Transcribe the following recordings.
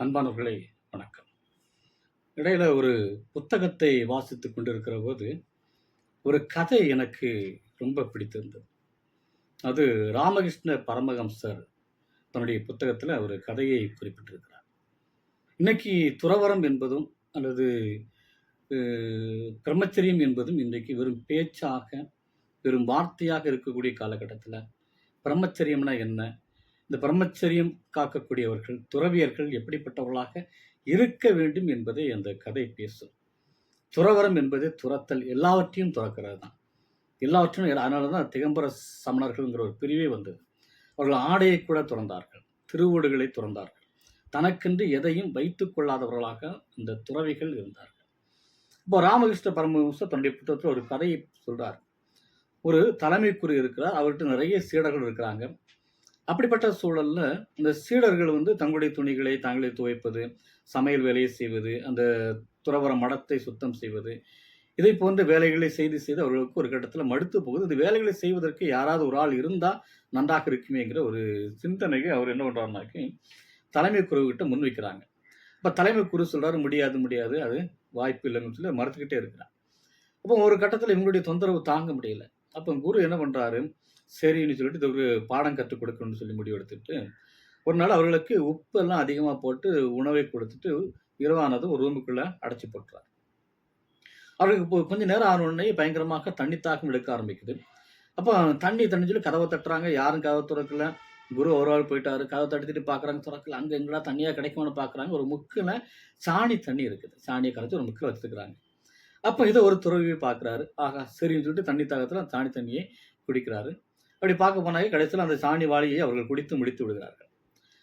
அன்பானவர்களே வணக்கம். இடையில ஒரு புத்தகத்தை வாசித்து கொண்டிருக்கிற போது ஒரு கதை எனக்கு ரொம்ப பிடித்திருந்தது. அது ராமகிருஷ்ண பரமஹம்சர் தன்னுடைய புத்தகத்தில் ஒரு கதையை குறிப்பிட்டிருக்கிறார். இன்னைக்கு துறவரம் என்பதும் அல்லது பிரம்மச்சரியம் என்பதும் இன்றைக்கு வெறும் பேச்சாக வெறும் வார்த்தையாக இருக்கக்கூடிய காலகட்டத்தில் பிரம்மச்சரியம்னா என்ன? இந்த பிரம்மச்சரியம் காக்கக்கூடியவர்கள் துறவியர்கள் எப்படிப்பட்டவர்களாக இருக்க வேண்டும் என்பதை அந்த கதை பேசும். துறவரம் என்பது துரத்தல் எல்லாவற்றையும் துறக்கிறது தான். எல்லாவற்றையும் அதனால தான் திகம்பர சமணர்கள்ங்கிற ஒரு பிரிவே வந்தது. அவர்கள் ஆடையை கூட துறந்தார்கள் திருவோடுகளை துறந்தார்கள். தனக்கென்று எதையும் வைத்துக் கொள்ளாதவர்களாக இந்த துறவிகள் இருந்தார்கள். இப்போ ராமகிருஷ்ண பரமஹம்சர் தன்னுடைய புத்தகத்தில் ஒரு கதையை சொல்கிறார் ஒரு தலைமைக்குறி இருக்கிறார் அவர்கிட்ட நிறைய சீடர்கள் இருக்கிறாங்க. அப்படிப்பட்ட சூழலில் இந்த சீடர்கள் வந்து தங்களுடைய துணிகளை தாங்களே துவைப்பது சமையல் வேலையை செய்வது அந்த துறவர மடத்தை சுத்தம் செய்வது இதை போன்ற வேலைகளை செய்து செய்து அவர்களுக்கு ஒரு கட்டத்தில் மடுத்து போகுது. இந்த வேலைகளை செய்வதற்கு யாராவது ஒரு ஆள் இருந்தால் நன்றாக இருக்குமேங்கிற ஒரு சிந்தனைக்கு அவர் என்ன பண்ணுறாருனாக்கி தலைமை குருவுக்கிட்ட முன்வைக்கிறாங்க. இப்போ தலைமை குரு சொல்றாரு முடியாது முடியாது. அது வாய்ப்பு இல்லைன்னு சொல்லி மறுத்துக்கிட்டே இருக்கிறார். அப்போ ஒரு கட்டத்தில் இவங்களுடைய தொந்தரவு தாங்க முடியல. அப்போ குரு என்ன பண்ணுறாரு சரின்னு சொல்லிட்டு இது ஒரு பாடம் கற்றுக் கொடுக்கணும்னு சொல்லி முடிவெடுத்துட்டு ஒரு நாள் அவர்களுக்கு உப்பெல்லாம் அதிகமாக போட்டு உணவை கொடுத்துட்டு இரவானதும் ஒரு ரூமுக்குள்ளே அடைச்சி போட்டுறாரு. அவர்களுக்கு இப்போ கொஞ்ச நேரம் ஆனோடனே பயங்கரமாக தண்ணி தாக்கம் எடுக்க ஆரம்பிக்குது. அப்போ தண்ணி தண்ணி சொல்லி கதவை தட்டுறாங்க. யாரும் கதவை திறக்கல. குரு ஒரு ஆள் போயிட்டாரு. கதவை தட்டிட்டு பார்க்குறாங்க திறக்கல. அங்கே எங்கடா தண்ணியாக கிடைக்கும்னு பார்க்குறாங்க. ஒரு முக்கில் சாணி தண்ணி இருக்குது. சாணியை கரைச்சி ஒரு முக்கில் வச்சுருக்குறாங்க அப்போ இதை ஒரு துறவி பார்க்குறாரு. ஆகா சரின்னு சொல்லிட்டு தண்ணி தாகத்தில் சாணி தண்ணியை குடிக்கிறாரு. அப்படி பார்க்க போனாவே கடைசியில் அந்த சாணி வாளியை அவர்கள் குடித்து முடித்து விடுகிறார்கள்.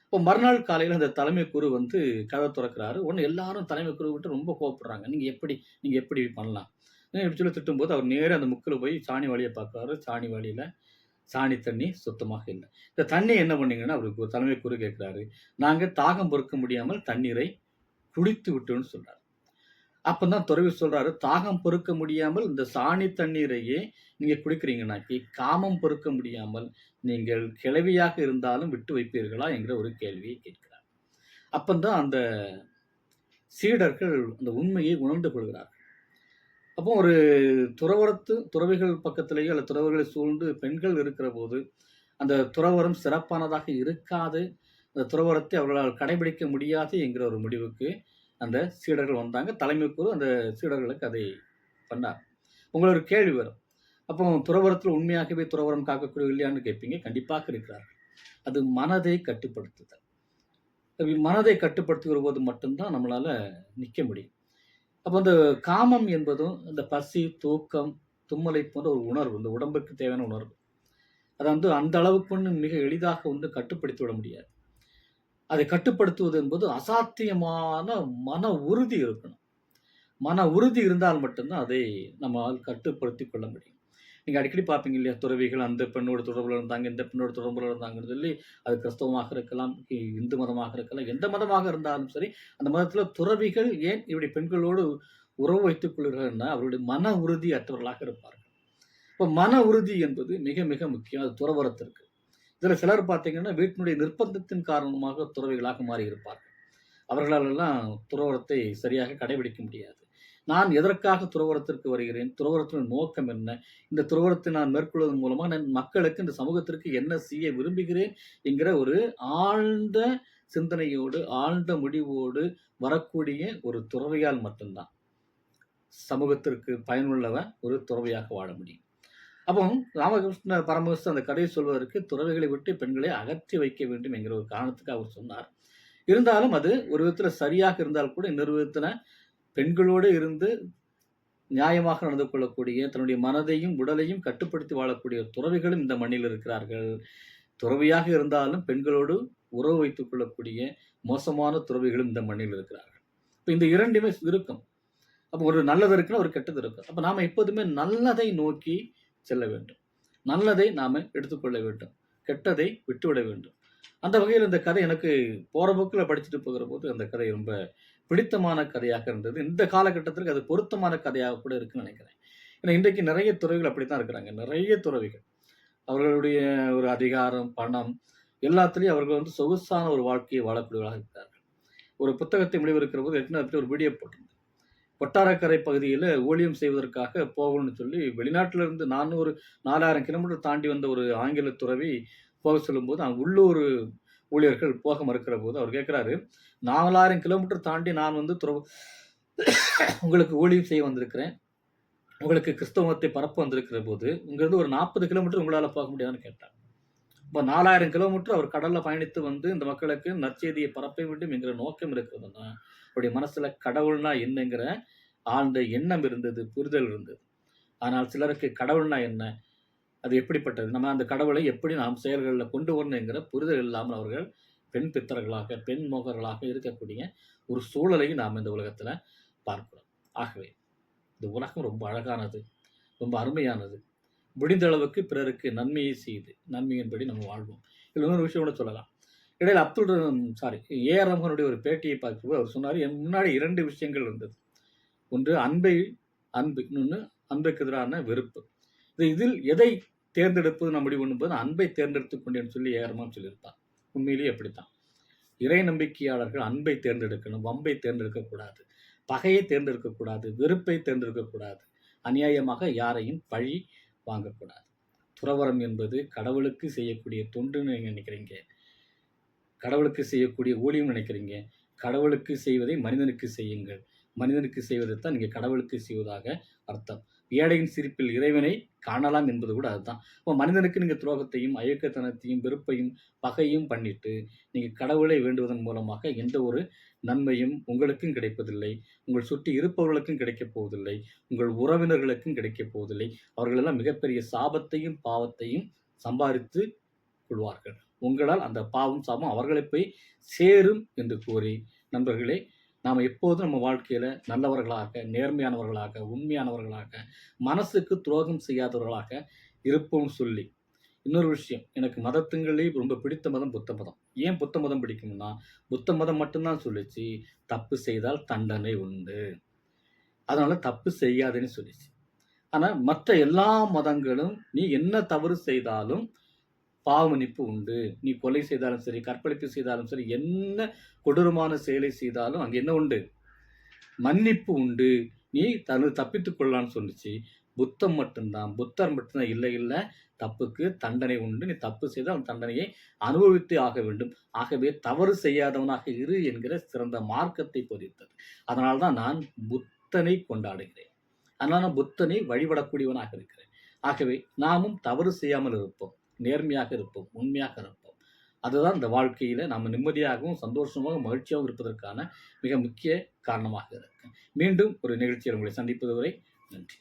இப்போ மறுநாள் காலையில் அந்த தலைமை குரு வந்து கதை திறக்கிறாரு. ஒன்று எல்லாரும் தலைமை குரு விட்டு ரொம்ப கோவப்படுறாங்க. நீங்கள் எப்படி நீங்கள் எப்படி பண்ணலாம்? இப்படி சொல்லி திட்டும்போது அவர் நேராக அந்த முக்கில் போய் சாணி வாளியை பார்க்குறாரு. சாணி வாளியில் சாணி தண்ணி சுத்தமாக இல்லை. இந்த தண்ணி என்ன பண்ணீங்கன்னா அவருக்கு ஒரு தலைமை குரு கேட்குறாரு. நாங்கள் தாகம் பொறுக்க முடியாமல் தண்ணீரை குடித்து விட்டோன்னு சொல்கிறார் அப்பதான் துறவி சொல்றாரு தாகம் பொறுக்க முடியாமல் இந்த சாணி தண்ணீரையே நீங்க குடிக்கிறீங்கனாக்கி காமம் பொறுக்க முடியாமல் நீங்கள் கிளவியாக இருந்தாலும் விட்டு வைப்பீர்களா? என்கிற ஒரு கேள்வியை கேட்கிறார். அப்பந்தான் அந்த சீடர்கள் அந்த உண்மையை உணர்ந்து கொள்கிறார்கள். அப்போ ஒரு துறவரத்து துறவிகள் பக்கத்திலேயே அல்ல துறவர்களை சூழ்ந்து பெண்கள் இருக்கிற போது அந்த துறவரம் சிறப்பானதாக இருக்காது அந்த துறவரத்தை அவர்களால் கடைபிடிக்க முடியாது என்கிற ஒரு முடிவுக்கு அந்த சீடர்கள் வந்தாங்க. தலைமை குரு அந்த சீடர்களுக்கு அதை பண்ணார். உங்களுக்கு ஒரு கேள்வி வரும். அப்போ துறவரத்தில் உண்மையாகவே துறவரம் காக்கக்கூடிய இல்லையான்னு கேட்பீங்க. கண்டிப்பாக இருக்கிறார்கள். அது மனதை கட்டுப்படுத்துதல். மனதை கட்டுப்படுத்துகிற போது மட்டும்தான் நம்மளால் நிற்க முடியும். அப்போ அந்த காமம் என்பதும் இந்த பசி தூக்கம் தும்மலை போன்ற ஒரு உணர்வு இந்த உடம்புக்கு தேவையான உணர்வு. அதை வந்து அந்த அளவுக்கு ஒன்று மிக எளிதாக வந்து கட்டுப்படுத்தி விட முடியாது. அதை கட்டுப்படுத்துவது என்பது அசாத்தியமான மன உறுதி இருக்கணும். மன உறுதி இருந்தால் மட்டும்தான் அதை நம்மால் கட்டுப்படுத்தி கொள்ள முடியும். நீங்கள் அடிக்கடி பார்ப்பீங்க இல்லையா துறவிகள் அந்த பெண்ணோட தொடர்பில் இருந்தாங்க இந்த பெண்ணோட தொடர்பில் இருந்தாங்கன்னு சொல்லி அது கிறிஸ்தவமாக இருக்கலாம் இந்து மதமாக இருக்கலாம் எந்த மதமாக இருந்தாலும் சரி அந்த மதத்தில் துறவிகள் ஏன் இப்படி பெண்களோடு உறவு வைத்துக் கொள்கிறார்கள்னா அவருடைய மன உறுதி அற்றவர்களாக இருப்பார்கள். இப்போ மன உறுதி என்பது மிக மிக முக்கியம் அது துறவரத்திற்கு. இதில் சிலர் பார்த்தீங்கன்னா வீட்டினுடைய நிர்பந்தத்தின் காரணமாக துறவிகளாக மாறி இருப்பார்கள் அவர்களாலெல்லாம் துறவரத்தை சரியாக கடைபிடிக்க முடியாது. நான் எதற்காக துறவரத்திற்கு வருகிறேன்? துறவரத்தின் நோக்கம் என்ன? இந்த துறவரத்தை நான் மேற்கொள்வதன் மூலமாக நான் மக்களுக்கு இந்த சமூகத்திற்கு என்ன செய்ய விரும்புகிறேன்? என்கிற ஒரு ஆழ்ந்த சிந்தனையோடு ஆழ்ந்த முடிவோடு வரக்கூடிய ஒரு துறவையால் மட்டும்தான் சமூகத்திற்கு பயனுள்ளவன் ஒரு துறவையாக வாழ முடியும். அப்போ ராமகிருஷ்ண பரமஹம்சர் அந்த கதையை சொல்வதற்கு துறவிகளை விட்டு பெண்களை அகற்றி வைக்க வேண்டும் என்கிற ஒரு காரணத்துக்கு அவர் சொன்னார். இருந்தாலும் அது ஒரு விதத்தில் சரியாக இருந்தால் கூட இன்னொரு விதத்தில் பெண்களோடு இருந்து நியாயமாக நடந்து கொள்ளக்கூடிய தன்னுடைய மனதையும் உடலையும் கட்டுப்படுத்தி வாழக்கூடிய துறவிகளும் இந்த மண்ணில் இருக்கிறார்கள். துறவியாக இருந்தாலும் பெண்களோடு உறவு வைத்துக் கொள்ளக்கூடிய மோசமான துறவிகளும் இந்த மண்ணில் இருக்கிறார்கள். இப்போ இந்த இரண்டுமே இருக்கும். அப்போ ஒரு நல்லது இருக்குன்னா ஒரு கெட்டது இருக்கும். அப்போ நாம் எப்போதுமே நல்லதை நோக்கி செல்ல வேண்டும். நல்லதை நாம் எடுத்துக்கொள்ள வேண்டும். கெட்டதை விட்டுவிட வேண்டும். அந்த வகையில் இந்த கதை எனக்கு போகிற போக்கில் படிச்சுட்டு போகிற போது அந்த கதை ரொம்ப பிடித்தமான கதையாக இருந்தது. இந்த காலகட்டத்திற்கு அது பொருத்தமான கதையாக கூட இருக்குன்னு நினைக்கிறேன். ஏன்னா இன்றைக்கு நிறைய துறவிகள் அப்படி தான் இருக்கிறாங்க. நிறைய துறவிகள். அவர்களுடைய ஒரு அதிகாரம் பணம் எல்லாத்துலேயும் அவர்கள் வந்து சொகுசான ஒரு வாழ்க்கையை வாழக்கூடியவர்களாக இருக்கிறார்கள். ஒரு புத்தகத்தை முடிவெடுக்கிற போது ஏற்கனவே ஒரு வீடியோ போட்டிருந்தேன். கொட்டாரக்கரை பகுதியில் ஊழியம் செய்வதற்காக போகணும்னு சொல்லி வெளிநாட்டிலிருந்து நானூறு ஒரு நாலாயிரம் கிலோமீட்டர் தாண்டி வந்த ஒரு ஆங்கில துறவி போக சொல்லும்போது அங்கே உள்ளூர் ஊழியர்கள் போக மறுக்கிற போது அவர் கேட்குறாரு நாலாயிரம் கிலோமீட்டர் தாண்டி நான் வந்து துறவு உங்களுக்கு ஊழியம் செய்ய வந்திருக்கிறேன். உங்களுக்கு கிறிஸ்தவத்தை பரப்ப வந்திருக்கிற போது இங்கேருந்து ஒரு நாற்பது கிலோமீட்டர் உங்களால் போக முடியாதுன்னு கேட்டாங்க. இப்போ நாலாயிரம் கிலோமீட்டர் அவர் கடலில் பயணித்து வந்து இந்த மக்களுக்கு நற்செய்தியை பரப்ப வேண்டும் என்கிற நோக்கம் இருக்கிறதுனா அவருடைய மனசுல கடவுள்னா என்னங்கிற ஆழ்ந்த எண்ணம் இருந்தது புரிதல் இருந்தது. ஆனால் சிலருக்கு கடவுள்னா என்ன? அது எப்படிப்பட்டது? நம்ம அந்த கடவுளை எப்படி நாம் செயல்களில் கொண்டு வரணுங்கிற புரிதல் இல்லாமல் அவர்கள் பெண் பித்தர்களாக பெண் மோகர்களாக இருக்கக்கூடிய ஒரு சூழலையும் நாம் இந்த உலகத்தில் பார்க்கிறோம். ஆகவே இந்த உலகம் ரொம்ப அழகானது ரொம்ப அருமையானது. முடிந்த அளவுக்கு பிறருக்கு நன்மையை செய்து நன்மையின்படி நம்ம வாழ்வோம். இதில் இன்னொரு விஷயம் கூட சொல்லலாம். இடையில் அப்துல் சாரி ஏ ஆர் ரஹ்மானுடைய ஒரு பேட்டியை பார்க்கும்போது அவர் சொன்னார் என் முன்னாடி இரண்டு விஷயங்கள் இருந்தது. ஒன்று அன்பை அன்பு இன்னொன்று அன்புக்கு எதிரான வெறுப்பு. இது இதில் எதை தேர்ந்தெடுப்பது நம்ம முடிவு பண்ணும்போது அன்பை தேர்ந்தெடுத்துக் கொண்டேன்னு சொல்லி ஏஆர் ரஹ்மான் சொல்லியிருப்பார். உண்மையிலேயே அப்படித்தான். இறை நம்பிக்கையாளர்கள் அன்பை தேர்ந்தெடுக்கணும் வம்பை தேர்ந்தெடுக்கக்கூடாது பகையை தேர்ந்தெடுக்கக்கூடாது வெறுப்பை தேர்ந்தெடுக்கக்கூடாது அநியாயமாக யாரையும் பழி வாங்கக்கூடாது. துறவரம் என்பது கடவுளுக்கு செய்யக்கூடிய தொண்டுன்னு நினைக்கிறீங்க. கடவுளுக்கு செய்யக்கூடிய ஊழியம் நினைக்கிறீங்க. கடவுளுக்கு செய்வதை மனிதனுக்கு செய்யுங்கள். மனிதனுக்கு செய்வதை தான் நீங்கள் கடவுளுக்கு செய்வதாக அர்த்தம். ஏழையின் சிரிப்பில் இறைவனை காணலாம் என்பது கூட அதுதான். இப்போ மனிதனுக்கு நீங்கள் துரோகத்தையும் அயக்கத்தனத்தையும் வெறுப்பையும் பகையும் பண்ணிட்டு நீங்கள் கடவுளை வேண்டுவதன் மூலமாக எந்த ஒரு நன்மையும் உங்களுக்கும் கிடைப்பதில்லை. உங்கள் சுற்றி இருப்பவர்களுக்கும் கிடைக்கப் போவதில்லை. உங்கள் உறவினர்களுக்கும் கிடைக்கப் போவதில்லை. அவர்களெல்லாம் மிகப்பெரிய சாபத்தையும் பாவத்தையும் சம்பாதித்து கொள்வார்கள். உங்களால் அந்த பாவம் சாபம் அவர்களை போய் சேரும் என்று கூறி நண்பர்களே நாம் எப்போதும் நம்ம வாழ்க்கையில் நல்லவர்களாக நேர்மையானவர்களாக உண்மையானவர்களாக மனசுக்கு துரோகம் செய்யாதவர்களாக இருப்போம் சொல்லி. இன்னொரு விஷயம் எனக்கு மதத்துங்களே ரொம்ப பிடித்த மதம் புத்த மதம். ஏன் புத்த மதம் பிடிக்கும்னா புத்த மதம் மட்டும்தான் சொல்லிச்சு தப்பு செய்தால் தண்டனை உண்டு. அதனால தப்பு செய்யாதுன்னு சொல்லிச்சு. ஆனால் மற்ற எல்லா மதங்களும் நீ என்ன தவறு செய்தாலும் பாவமன்னிப்பு உண்டு. நீ கொலை செய்தாலும் சரி கற்பழிப்பு செய்தாலும் சரி என்ன கொடூரமான செயலை செய்தாலும் அங்கே என்ன உண்டு? மன்னிப்பு உண்டு. நீ தனு தப்பித்துக் கொள்ளலாம்னு சொன்னிச்சு புத்தம் மட்டும்தான். புத்தர் மட்டும்தான். இல்லை இல்லை. தப்புக்கு தண்டனை உண்டு. நீ தப்பு செய்தால் அந்த தண்டனையை அனுபவித்து ஆக வேண்டும். ஆகவே தவறு செய்யாதவனாக இரு என்கிற சிறந்த மார்க்கத்தை போதித்தது. அதனால தான் நான் புத்தனை கொண்டாடுகிறேன். அதனால நான் புத்தனை வழிபடக்கூடியவனாக இருக்கிறேன். ஆகவே நாமும் தவறு செய்யாமல் இருப்போம். நேர்மையாக இருப்போம் உண்மையாக இருப்போம். அதுதான் இந்த வாழ்க்கையில் நம்ம நிம்மதியாகவும் சந்தோஷமாகவும் மகிழ்ச்சியாகவும் இருப்பதற்கான மிக முக்கிய காரணமாக இருக்கு. மீண்டும் ஒரு நிகழ்ச்சியில் உங்களை சந்திப்பது வரை நன்றி.